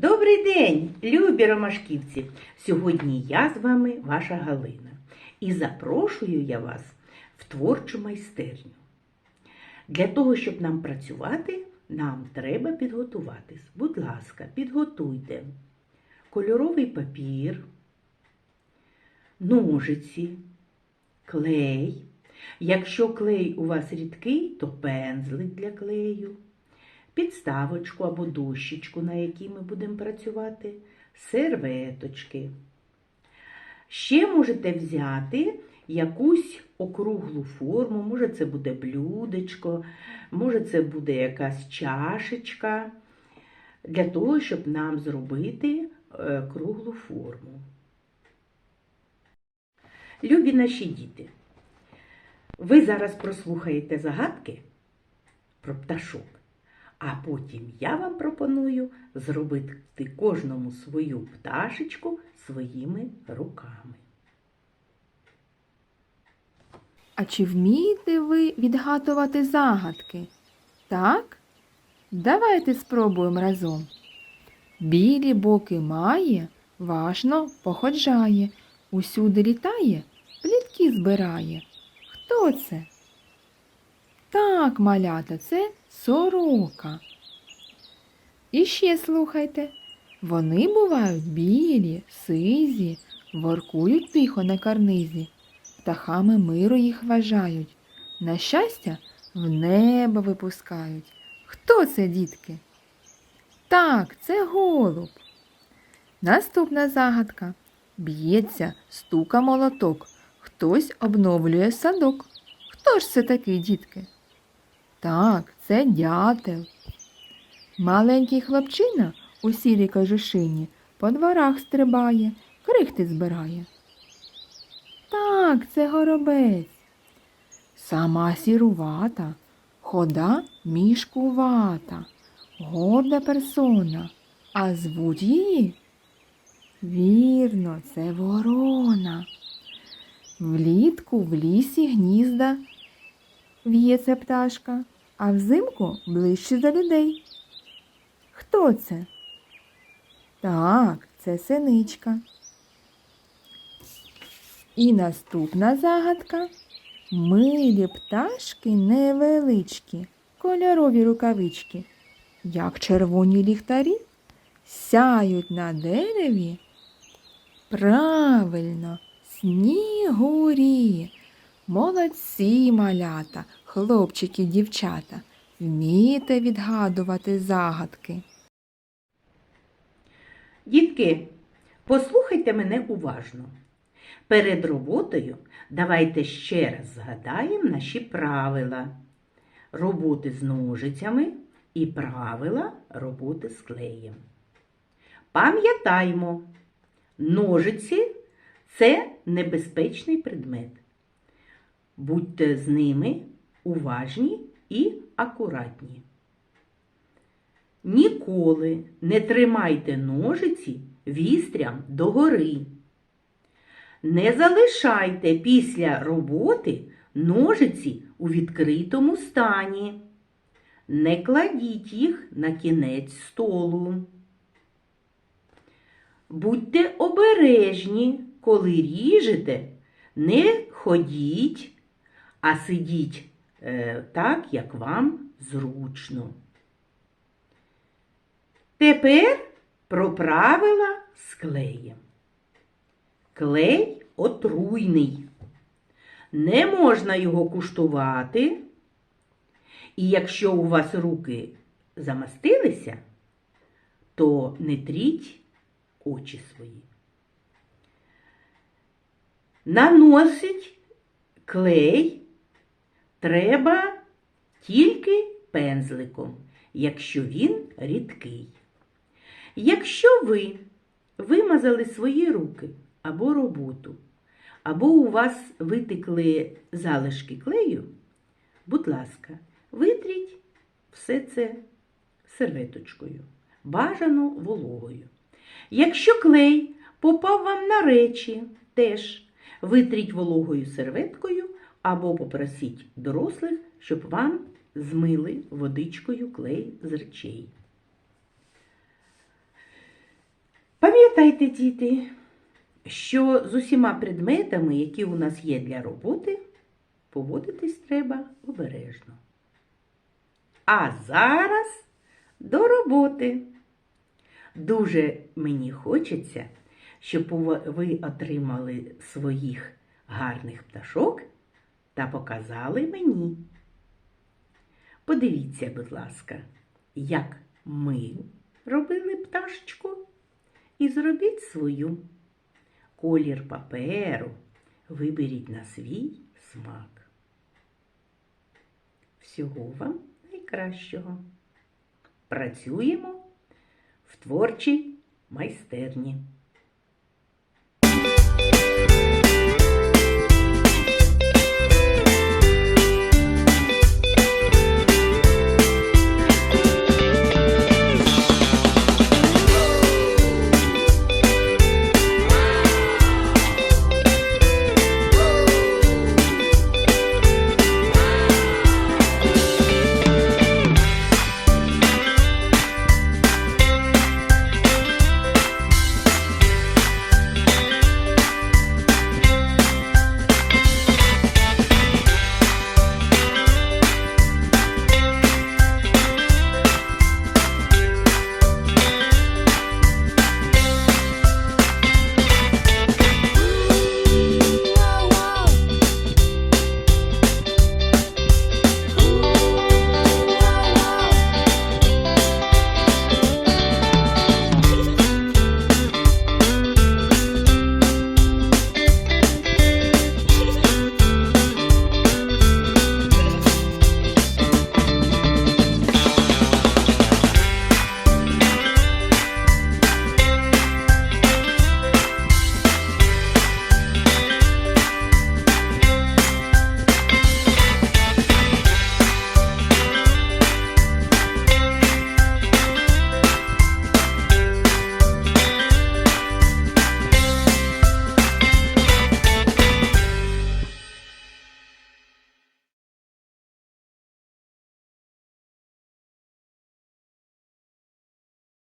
Добрий день, любі ромашківці! Сьогодні я з вами ваша Галина і запрошую я вас в творчу майстерню. Для того, щоб нам працювати, нам треба підготуватись. Будь ласка, підготуйте кольоровий папір, ножиці, клей. Якщо клей у вас рідкий, то пензлик для клею підставочку або дощечку, на якій ми будемо працювати, серветочки. Ще можете взяти якусь округлу форму, може це буде блюдечко, може це буде якась чашечка, для того, щоб нам зробити е, круглу форму. Любі наші діти, ви зараз прослухаєте загадки про пташок. А потім я вам пропоную зробити кожному свою пташечку своїми руками. А чи вмієте ви відгадувати загадки? Так? Давайте спробуємо разом. Білі боки має, важно походжає, усюди літає, плітки збирає. Хто це? Так, малята, це сорока. І ще слухайте. Вони бувають білі, сизі, воркують тихо на карнизі. Птахами миру їх вважають. На щастя, в небо випускають. Хто це, дітки? Так, це голуб. Наступна загадка. Б'ється, стука молоток. Хтось обновлює садок. Хто ж це такий, дітки? Так, це дятел. Маленький хлопчина у сірій кожушині по дворах стрибає, крихти збирає. Так, це горобець. Сама сірувата, хода мішкувата, горда персона, а звуть її. Вірно, це ворона. Влітку в лісі гнізда в'ється пташка, а взимку ближче за людей. Хто це? Так, це синичка. І наступна загадка. Милі пташки невеличкі, кольорові рукавички, як червоні ліхтарі, сяють на дереві. Правильно, снігурі. Молодці малята, хлопчики, дівчата, вмієте відгадувати загадки. Дітки, послухайте мене уважно. Перед роботою давайте ще раз згадаємо наші правила роботи з ножицями і правила роботи з клеєм. Пам'ятаймо, ножиці це небезпечний предмет. Будьте з ними уважні і акуратні. Ніколи не тримайте ножиці вістрям догори. Не залишайте після роботи ножиці у відкритому стані. Не кладіть їх на кінець столу. Будьте обережні, коли ріжете, не ходіть, а сидіть е, так, як вам зручно. Тепер про правила з клеєм. Клей отруйний. Не можна його куштувати. І якщо у вас руки замастилися, то не тріть очі свої. Наносить клей треба тільки пензликом, якщо він рідкий. Якщо ви вимазали свої руки або роботу, або у вас витекли залишки клею, будь ласка, витріть все це серветочкою, бажано вологою. Якщо клей попав вам на речі, теж витріть вологою серветкою або попросіть дорослих, щоб вам змили водичкою клей з речей. Пам'ятайте, діти, що з усіма предметами, які у нас є для роботи, поводитись треба обережно. А зараз до роботи. Дуже мені хочеться, щоб ви отримали своїх гарних пташок та показали мені. Подивіться, будь ласка, як ми робили пташечку і зробіть свою. Колір паперу виберіть на свій смак. Всього вам найкращого. Працюємо в творчій майстерні.